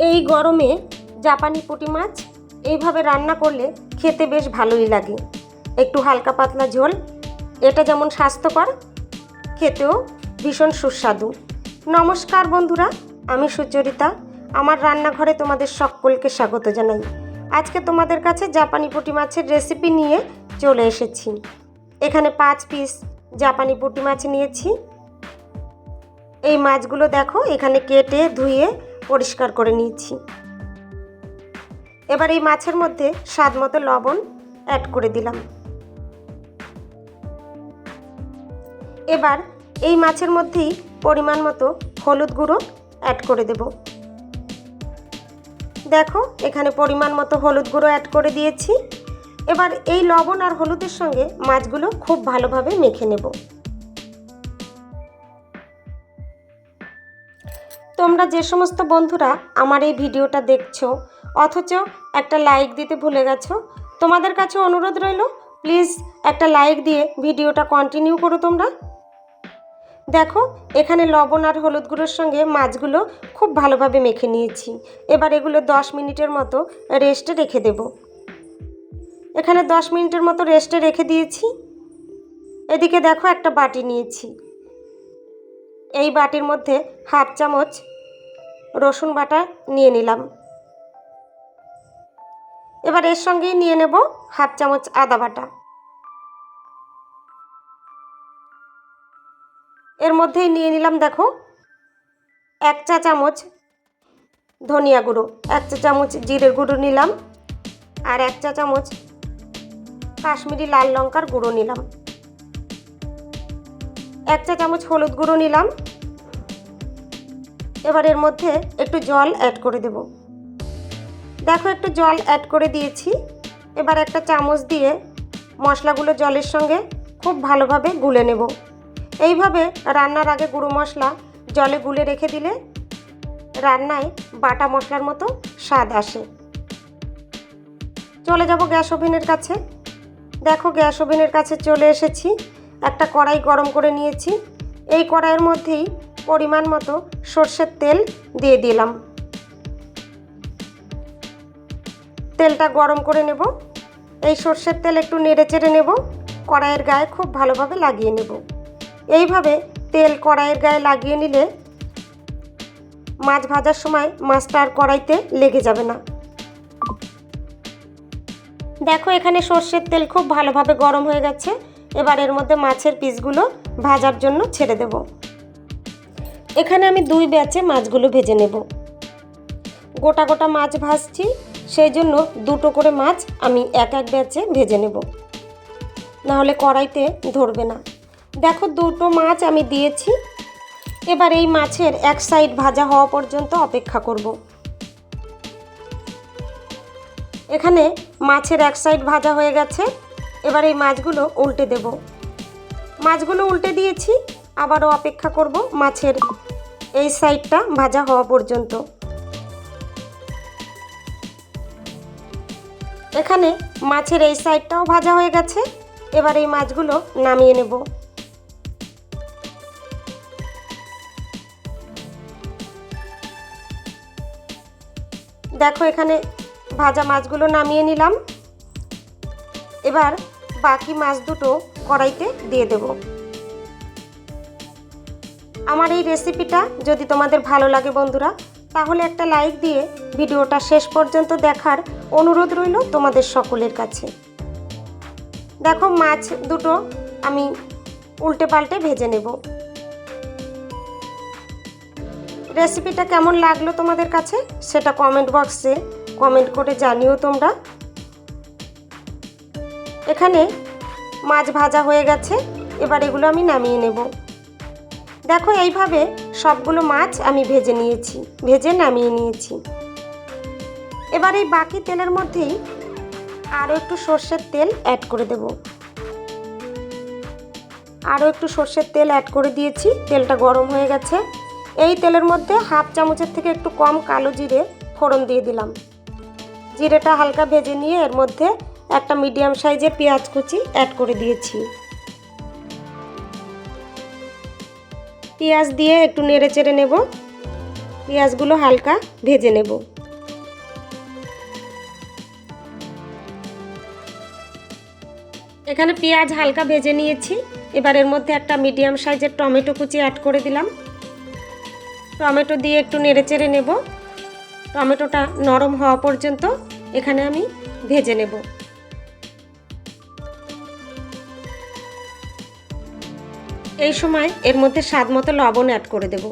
এই গরমে জাপানি পুঁটি মাছ এইভাবে রান্না করলে খেতে বেশ ভালোই লাগে। একটু হালকা পাতলা ঝোল, এটা যেমন স্বাস্থ্যকর, খেতেও ভীষণ সুস্বাদু। নমস্কার বন্ধুরা, আমি সুচরিতা। আমার রান্নাঘরে তোমাদের সকলকে স্বাগত জানাই। আজকে তোমাদের কাছে জাপানি পুঁটি মাছের রেসিপি নিয়ে চলে এসেছি। এখানে পাঁচ পিস জাপানি পুঁটি মাছ নিয়েছি। এই মাছগুলো দেখো, এখানে কেটে ধুয়ে পরিষ্কার করে নিয়েছি। এবার এই মাছের মধ্যে স্বাদ মতো লবণ অ্যাড করে দিলাম। এবার এই মাছের মধ্যেই পরিমাণ মতো হলুদ গুঁড়ো অ্যাড করে দেব। দেখো, এখানে পরিমাণ মতো হলুদ গুঁড়ো অ্যাড করে দিয়েছি। এবার এই লবণ আর হলুদের সঙ্গে মাছগুলো খুব ভালোভাবে মেখে নেব। তোমরা যে সমস্ত বন্ধুরা আমার এই ভিডিওটা দেখছ, অথচ একটা লাইক দিতে ভুলে গেছো, তোমাদের কাছে অনুরোধ রইল প্লিজ একটা লাইক দিয়ে ভিডিওটা কন্টিনিউ করো তোমরা। দেখো, এখানে লবণ আর হলুদ গুঁড়োর সঙ্গে মাছগুলো খুব ভালোভাবে মেখে নিয়েছি। এবার এগুলো দশ মিনিটের মতো রেস্টে রেখে দেব। এখানে দশ মিনিটের মতো রেস্টে রেখে দিয়েছি। এদিকে দেখো একটা বাটি নিয়েছি। এই বাটির মধ্যে হাফ চামচ রসুন বাটা নিয়ে নিলাম। এবার এর সঙ্গেই নিয়ে নেব হাফ চামচ আদা বাটা। এর মধ্যেই নিয়ে নিলাম দেখো এক চা চামচ ধনিয়া গুঁড়ো, এক চা চামচ জিরের গুঁড়ো নিলাম আর এক চা চামচ কাশ্মীরি লাল লঙ্কার গুঁড়ো নিলাম। এক চা চামচ হলুদ গুঁড়ো নিলাম এবার এর মধ্যে একটু জল অ্যাড করে দেব। দেখো একটু জল অ্যাড করে দিয়েছি। এবার একটা চামচ দিয়ে মশলাগুলো জলের সঙ্গে খুব ভালোভাবে গুলে নেব। এইভাবে রান্নার আগে গুঁড়ো মশলা জলে গুলে রেখে দিলে রান্নায় বাটা মশলার মতো স্বাদ আসে। চলে যাব গ্যাস ওভেনের কাছে। দেখো গ্যাস ওভেনের কাছে চলে এসেছি। একটা কড়াই গরম করে নিয়েছি। এই কড়াইয়ের মধ্যেই পরিমাণ মতো সর্ষের তেল দিয়ে দিলাম। তেলটা গরম করে নেব। এই সর্ষের তেল একটু নেড়ে চেড়ে নেব। কড়াইয়ের গায়ে খুব ভালোভাবে লাগিয়ে নেব। এইভাবে তেল কড়াইয়ের গায়ে লাগিয়ে নিলে মাছ ভাজার সময় মাছটা আর কড়াইতে লেগে যাবে না। দেখো এখানে সর্ষের তেল খুব ভালোভাবে গরম হয়ে গেছে। এবার এর মধ্যে মাছের পিসগুলো ভাজার জন্য ছেড়ে দেব। এখানে আমি দুই ব্যাচে মাছগুলো ভেজে নেব। গোটা গোটা মাছ ভাজছি সেই জন্য দুটো করে মাছ আমি এক এক ব্যাচে ভেজে নেব। নাহলে কড়াইতে ধরবে না। দেখো দুটো মাছ আমি দিয়েছি। এবার এই মাছের এক সাইড ভাজা হওয়া পর্যন্ত অপেক্ষা করব। এখানে মাছের এক সাইড ভাজা হয়ে গেছে। এবার এই মাছগুলো উল্টে দেব। মাছগুলো উল্টে দিয়েছি, আবারও অপেক্ষা করব মাছের এই সাইডটা ভাজা হওয়া পর্যন্ত। এখানে মাছের এই সাইডটাও ভাজা হয়ে গেছে। এবার এই মাছগুলো নামিয়ে নেব। দেখো এখানে ভাজা মাছগুলো নামিয়ে নিলাম। এবার বাকি মাছ দুটো কড়াইতে দিয়ে দেব। আমার এই রেসিপিটা যদি তোমাদের ভালো লাগে বন্ধুরা, তাহলে একটা লাইক দিয়ে ভিডিওটা শেষ পর্যন্ত দেখার অনুরোধ রইল তোমাদের সকলের কাছে। দেখো মাছ দুটো আমি উল্টে পাল্টে ভেজে নেব। রেসিপিটা কেমন লাগল তোমাদের কাছে সেটা কমেন্ট বক্সে কমেন্ট করে জানিও তোমরা। এখানে মাছ ভাজা হয়ে গেছে, এবার এগুলো আমি নামিয়ে নেব। দেখো এইভাবে সবগুলো মাছ আমি ভেজে নিয়েছি, ভেজে নামিয়ে নিয়েছি। এবার এই বাকি তেলের মধ্যেই আরও একটু সর্ষের তেল অ্যাড করে দেব। আরও একটু সর্ষের তেল অ্যাড করে দিয়েছি, তেলটা গরম হয়ে গেছে। এই তেলের মধ্যে হাফ চামচের থেকে একটু কম কালো জিরে ফোড়ন দিয়ে দিলাম। জিরেটা হালকা ভেজে নিয়ে এর মধ্যে একটা মিডিয়াম সাইজের পেঁয়াজ কুচি অ্যাড করে দিয়েছি। পেঁয়াজ দিয়ে একটু নেড়ে চেড়ে নেব। পেঁয়াজগুলো হালকা ভেজে নেব। এখানে পেঁয়াজ হালকা ভেজে নিয়েছি। এবার এর মধ্যে একটা মিডিয়াম সাইজের টমেটো কুচি অ্যাড করে দিলাম। টমেটো দিয়ে একটু নেড়ে চেড়ে নেব। টমেটোটা নরম হওয়া পর্যন্ত এখানে আমি ভেজে নেব। এই সময় এর মধ্যে স্বাদ মতো লবণ অ্যাড করে দেব।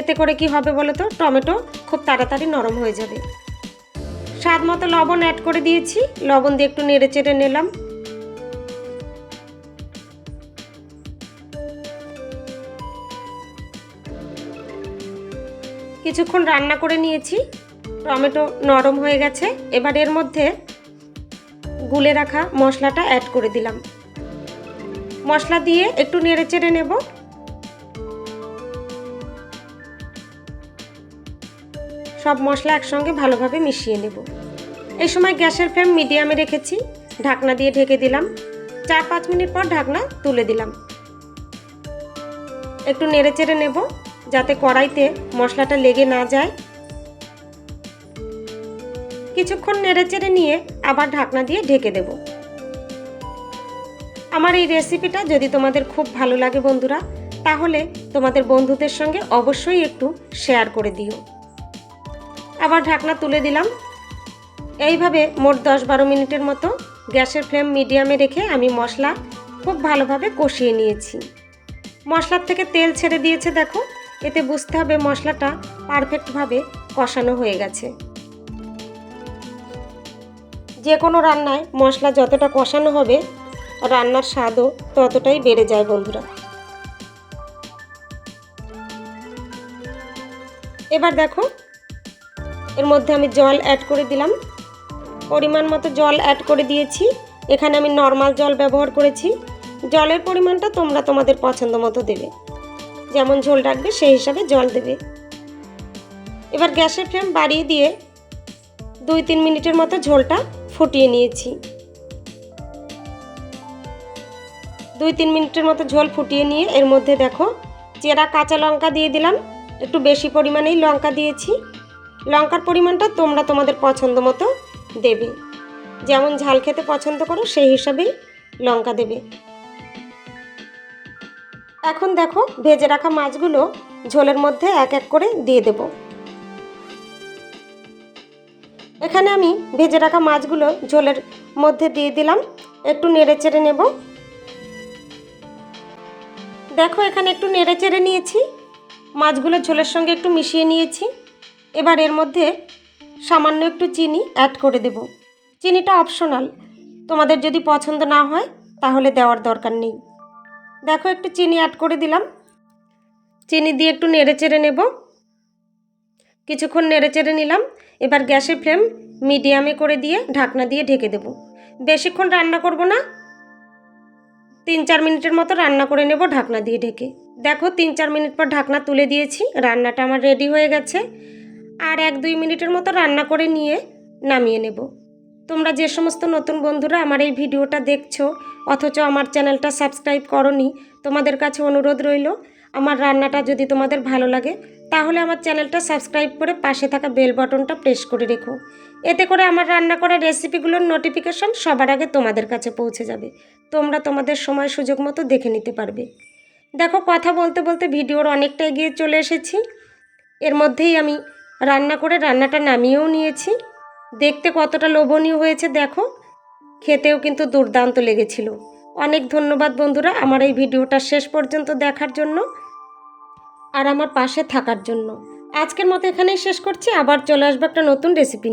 এতে করে কি হবে বলো তো টমেটো খুব তাড়াতাড়ি নরম হয়ে যাবে। স্বাদ মতো লবণ অ্যাড করে দিয়েছি। লবণ দিয়ে একটু নেড়ে চেড়ে নিলাম। কিছুক্ষণ রান্না করে নিয়েছি। টমেটো নরম হয়ে গেছে। এবার এর মধ্যে গুলে রাখা মশলাটা অ্যাড করে দিলাম। মশলা দিয়ে একটু নেড়ে চেড়ে নেব। সব মশলা একসঙ্গে ভালোভাবে মিশিয়ে নেব। এই সময় গ্যাসের ফ্লেম মিডিয়ামে রেখেছি, ঢাকনা দিয়ে ঢেকে দিলাম। চার পাঁচ মিনিট পর ঢাকনা তুলে দিলাম। একটু নেড়ে চেড়ে নেব, যাতে কড়াইতে মশলাটা লেগে না যায়। কিছুক্ষণ নেড়ে চেড়ে নিয়ে আবার ঢাকনা দিয়ে ঢেকে দেব। আমার এই রেসিপিটা যদি তোমাদের খুব ভালো লাগে বন্ধুরা, তাহলে তোমাদের বন্ধুদের সঙ্গে অবশ্যই একটু শেয়ার করে দিও। আবার ঢাকনা তুলে দিলাম। এইভাবে মোট দশ বারো মিনিটের মতো গ্যাসের ফ্লেম মিডিয়ামে রেখে আমি মশলা খুব ভালোভাবে কষিয়ে নিয়েছি। মশলার থেকে তেল ছেড়ে দিয়েছে দেখো, এতে বুঝতে হবে মশলাটা পারফেক্টভাবে কষানো হয়ে গেছে। যে কোনো রান্নায় মশলা যতটা কষানো হবে রান্নার স্বাদও ততটাই বেড়ে যায় বন্ধুরা। এবার দেখো, এর মধ্যে আমি জল অ্যাড করে দিলাম। পরিমাণ মতো জল অ্যাড করে দিয়েছি। এখানে আমি নর্মাল জল ব্যবহার করেছি। জলের পরিমাণটা তোমরা তোমাদের পছন্দ মতো দেবে। যেমন ঝোল রাখবে সেই হিসাবে জল দেবে। এবার গ্যাসের ফ্লেম বাড়িয়ে দিয়ে দুই তিন মিনিটের মতো ঝোলটা ফুটিয়ে নিয়েছি। দুই তিন মিনিটের মতো ঝোল ফুটিয়ে নিয়ে এর মধ্যে দেখো চেরা কাঁচা লঙ্কা দিয়ে দিলাম। একটু বেশি পরিমাণেই লঙ্কা দিয়েছি। লঙ্কার পরিমাণটা তোমরা তোমাদের পছন্দ মতো দেবে। যেমন ঝাল খেতে পছন্দ করো, সেই হিসাবেই লঙ্কা দেবে। এখন দেখো ভেজে রাখা মাছগুলো ঝোলের মধ্যে এক এক করে দিয়ে দেব। এখানে আমি ভেজে রাখা মাছগুলো ঝোলের মধ্যে দিয়ে দিলাম। একটু নেড়ে চেড়ে নেব। দেখো, এখানে একটু নেড়ে চেড়ে নিয়েছি। মাছগুলো ঝোলের সঙ্গে একটু মিশিয়ে নিয়েছি। এবার এর মধ্যে সামান্য একটু চিনি অ্যাড করে দেব। চিনিটা অপশনাল তোমাদের যদি পছন্দ না হয়, তাহলে দেওয়ার দরকার নেই। দেখো, একটু চিনি অ্যাড করে দিলাম। চিনি দিয়ে একটু নেড়ে চেড়ে নেব। কিছুক্ষণ নেড়ে চেড়ে নিলাম। এবার গ্যাসের ফ্লেম মিডিয়ামে করে দিয়ে ঢাকনা দিয়ে ঢেকে দেব। বেশিক্ষণ রান্না করব না। তিন চার মিনিটের মতো রান্না করে নেব ঢাকনা দিয়ে ঢেকে। দেখো তিন চার মিনিট পর ঢাকনা তুলে দিয়েছি, রান্নাটা আমার রেডি হয়ে গেছে। আর এক দুই মিনিটের মতো রান্না করে নিয়ে নামিয়ে নেব। তোমরা যে সমস্ত নতুন বন্ধুরা আমার এই ভিডিওটা দেখছ, অথচ আমার চ্যানেলটা সাবস্ক্রাইব করনি, তোমাদের কাছে অনুরোধ রইল আমার রান্নাটা যদি তোমাদের ভালো লাগে, তাহলে আমার চ্যানেলটা সাবস্ক্রাইব করে পাশে থাকা বেল বাটনটা প্রেস করে রেখো। এতে করে আমার রান্না করা রেসিপিগুলোর নোটিফিকেশন সবার আগে তোমাদের কাছে পৌঁছে যাবে। তোমরা তোমাদের সময় সুযোগ মতো দেখে নিতে পারবে। দেখো, কথা বলতে বলতে ভিডিওর অনেকটা এগিয়ে চলে এসেছি। এর মধ্যেই আমি রান্না করে রান্নাটা নামিয়েও নিয়েছি। দেখতে কতটা লোভনীয় হয়েছে, দেখো। খেতেও কিন্তু দুর্দান্ত লেগেছিল। অনেক ধন্যবাদ বন্ধুরা আমার এই ভিডিওটা শেষ পর্যন্ত দেখার জন্য। আর আমার পাশে থাকার জন্য। আজকের মতো এখানেই শেষ করছি। আবার চলে আসব একটা নতুন রেসিপি